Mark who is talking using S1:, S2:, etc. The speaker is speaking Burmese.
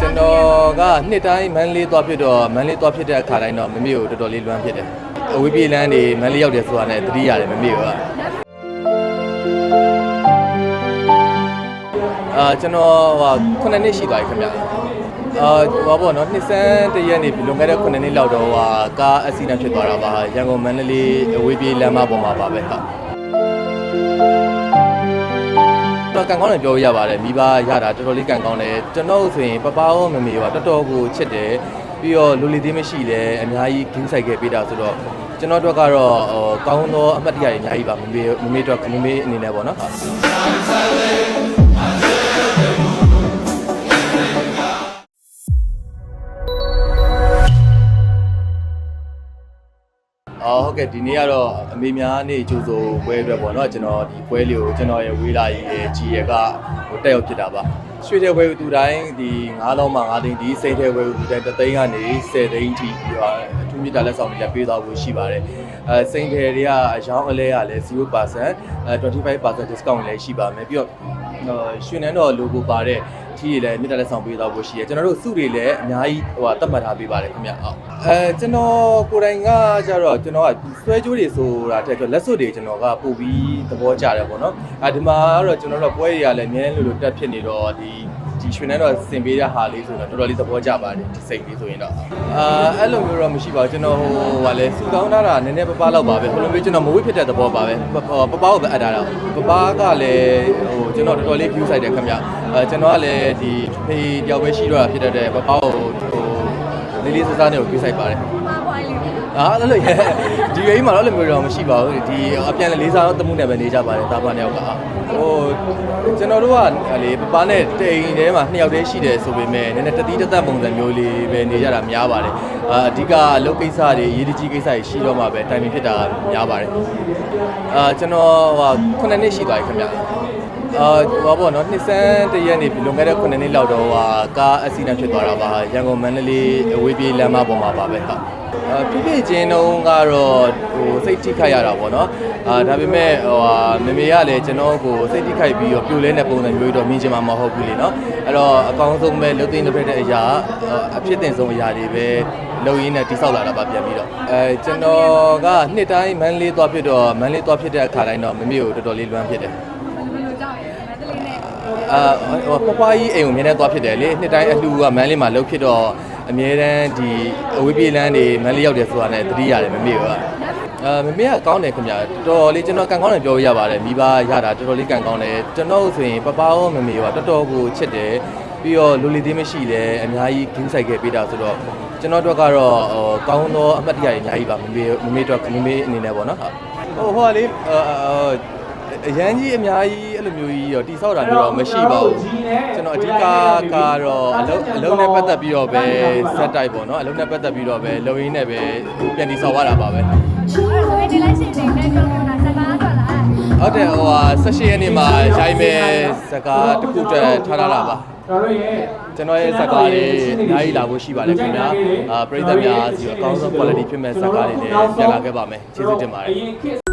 S1: ကျွန်တော်ကနှစ်တိုင်းမန်းလေးသွားဖြစ်တော့မန်းလေးသွားဖြစ်တဲ့အခါတိုင်းတော့မမေကိုတော်တော်လေးလွမ်းဖြစ်တယ်အဝေးပြေးလမ်းနေမန်းလေးရောက်တယ်ဆိုတာနဲ့သတိရတယ်မမေကအာကျွန်တော်ဟာ9နှစ်ရှိသွားပြီခင်ဗျအာဟောပေါ့နော်နှစ်ဆန်းတရက်နေလွန်ခဲ့တဲ့9နှစ်လောက်တော့ဟာကားအက်ဆီဒန့်ဖြစ်သွားတာပါရန်ကုန်မန္တလေးအဝေးပြေးလမ်းမပေါ်မှာပါပဲဟုတ် တော့ကန်ကောင်းတယ်ပြောရပါတယ်မိဘရတာတော်တော်လေးကန်ကောင်းတယ်ကျွန်တော်ဆိုရင်ပပရောမမေရောတော်တော်ကိုချစ်တယ်ပြီးတော့လူလီသေးမရှိလဲအများကြီးဂင်းဆိုင်ခဲ့ပေးတာဆိုတော့ကျွန်တော်တို့ကတော့ဟိုကောင်းသောအမှတ်တရတွေအများကြီးပါမမေမမေတို့မမေအနေနဲ့ပေါ့နော် အော်ဟုတ်ကဲ့ဒီနေ့ကတော့အမေများနေ့ကြိုးစိုးပွဲအတွက်ပေါ့နော်ကျွန်တော်ဒီပွဲလေးကိုကျွန်တော်ရဲ့ဝေးလာကြီးရဲ့ကြီးရဲ့ကဟိုတက်ရောက်ဖြစ်တာပါရွှေတဲ့ပွဲကိုသူတိုင်းဒီ9000မှာ9သိန်းဒီစိတ်တဲ့ပွဲကိုသူတိုင်း3သိန်းကနေ10သိန်းထိပြီးတော့အ ထူးမြတ်တာလက်ဆောင်တွေလည်းပေးသွားဖို့ရှိပါတယ်အဲစိတ်တဲ့တွေကအရောင်းအလဲကလည်း0%အဲ25% discount လည်းရှိပါမယ်ပြီးတော့ရွှေနန်းတော် logo ပါတဲ့ကြီးတွေလည်းမြတ်တာလက်ဆောင်ပေးသွားဖို့ရှိတယ်ကျွန်တော်တို့စုတွေလည်းအများကြီးဟိုဟာတတ်မှတ်ထားပေးပါတယ်ခင်ဗျဟုတ်အဲကျွန်တော်ကိုယ်တိုင်ကကြတော့ကျွန်တော်ကဆွဲကြိုးတွေဆိုတာတဲ့အတွက်လက်စွပ်တွေကျွန်တော်ကပို့ပြီးသဘောကျတယ်ပေါ့နော်အဲဒီမှာကတော့ကျွန်တော်တို့ပွဲတွေကလည်းအများကြီးလို့လို့တက်ဖြစ်နေတော့ဒီ ဒီရွှေနန်းတော့စင်ပေးတဲ့ဟာလေးဆိုတော့တော်တော်လေးသဘောကျပါတယ်ဒီစိတ်လေးဆိုရင်တော့အာအဲ့လိုမျိုးတော့မရှိပါဘူးကျွန်တော်ဟိုဟာလဲစူတောင်းထားတာနည်းနည်းပပလောက်ပါပဲဘယ်လိုမျိုးကျွန်တော်မဝိဖြစ်တဲ့သဘောပါပဲပပပပကိုပဲအပ်ထားတာပပကလည်းဟိုကျွန်တော်တော်တော်လေး view ဆိုင်တယ်ခင်ဗျအဲကျွန်တော်ကလည်းဒီဖေးတယောက်ပဲရှိတော့တာဖြစ်တဲ့အတွက်ပပကိုဟိုလေးလေးစားစားနဲ့ကို view ဆိုင်ပါတယ်
S2: မှာပွားလေးပဲ
S1: အာအဲ့လိုရဲ့ဒီအိမ်မှာတော့လည်းမျိုးတော့မရှိပါဘူးဒီအပြန်လေးစားတော့တမှုနဲ့ပဲနေကြပါတယ်တာပါနှစ်ယောက်ကဟိုကျွန်တော်တို့ကလေပပနဲ့တိမ်ထဲမှာနှစ်ယောက်တည်းရှိတယ်ဆိုပေမဲ့နည်းနည်းတတိတသက်ပုံစံမျိုးလေးပဲနေကြတာများပါတယ်အာအဓိကအလုပ်ကိစ္စတွေရေးတကြီးကိစ္စတွေရှိတော့မှပဲတိုင်ပင်ဖြစ်တာများပါတယ်အာကျွန်တော်ဟာ9နှစ်ရှိသွားပြီခင်ဗျ အာဟောပေါ့နော်နှစ်ဆန်းတရက်နေလွန်ခဲ့တဲ့9နှစ်လောက်တော့ဟာကားအက်ဆီဒန့်ဖြစ်သွားတာပါရန်ကုန်မန္တလေးအဝေးပြေးလမ်းမပေါ်မှာပါပဲဟုတ်အာပြပြချင်းတုံးကတော့ဟိုစိတ်ထိခိုက်ရတာပေါ့နော်အာဒါပေမဲ့ဟိုဟာမမေကလည်းကျွန်တော်ကိုစိတ်ထိခိုက်ပြီးတော့ပြိုလဲတဲ့ပုံစံမျိုးတော့မြင်ချင်မှာမဟုတ်ဘူးလေနော်အဲ့တော့အကောင်းဆုံးပဲလှုပ်သိမ်းလုပ်ခဲ့တဲ့အရာအဖြစ်တင်ဆုံးအရာတွေပဲလုံရင်းနဲ့တိဆောက်လာတာပါပြန်ပြီးတော့အဲကျွန်တော်ကနှစ်တိုင်းမန်းလေးသွားဖြစ်တော့မန်းလေးသွားဖြစ်တဲ့အခါတိုင်းတော့မမေကိုတော်တော်လေးလွမ်းဖြစ်တယ်
S2: ဘယ်လိုကြောက်ရဲမန္တလေးနဲ့
S1: အာဟိုပပကြီးအိမ်ကိုအမြဲတမ်းသွားဖြစ်တယ်လေနှစ်တိုင်းအလှူကမန်းလေးမှာလှုပ်ဖြစ်တော့အမြဲတမ်းဒီအဝေးပြေးလမ်းနေမန်းလေးရောက်တယ်ဆိုတာနဲ့သတိရတယ်မမေကအာမမေကကောင်းတယ်ခင်ဗျာတော်တော်လေးကျွန်တော်ကန်ကောင်းတယ်ပြောရပါတယ်မိဘရတာတော်တော်လေးကန်ကောင်းတယ်ကျွန်တော်ဆိုရင်ပပရောမမေရောတော်တော်ကိုချစ်တယ်ပြီးတော့လူလီသေးမရှိလဲအများကြီးဂင်းဆိုင်ခဲ့ပေးတာဆိုတော့ကျွန်တော်တို့ကတော့ဟိုကောင်းသောအမှတ်တရတွေအများကြီးပါမမေမမေတို့မမေအနေနဲ့ပေါ့နော်ဟုတ်ဟိုဟိုကလေအာ အရန်ကြီးအများကြီးအဲ့လိုမျိုးကြီးတော့တိဆောက်တာမျိုးတော့မရှိပါဘူးကျွန်တော်အဓိကကတော့အလုံးအလုံးနဲ့ပတ်သက်ပြီးတော့ပဲဇက်တိုက်ပေါ့နော်အလုံးနဲ့ပတ်သက်ပြီးတော့ပဲလုံရင်းနဲ့ပဲပြန်တိဆောက်ရတာပါပဲ
S2: အဲ့ဆိုရင်ဒီလိုက်ရှင်တွေနဲ့ကြောက်တာစကားထွက်လာ
S1: ဟုတ်တယ်ဟိုဟာ16ရက်နေ့မှာရိုင်းမဲ့ဇကားတစ်ခုတည်းထားထားတာပါ
S3: ကျွန်တော်ရဲ့
S1: ကျွန်တော်ရဲ့ဇကားတွေအများကြီးလာဖို့ရှိပါတယ်ခင်ဗျာအာပရိသတ်များစီအကောင်းဆုံး quality ဖြစ်မဲ့ဇကားတွေလည်းပြန်လာခဲ့ပါမယ်ကျေးဇူးတင်ပါတယ်
S3: အရင်ခေတ်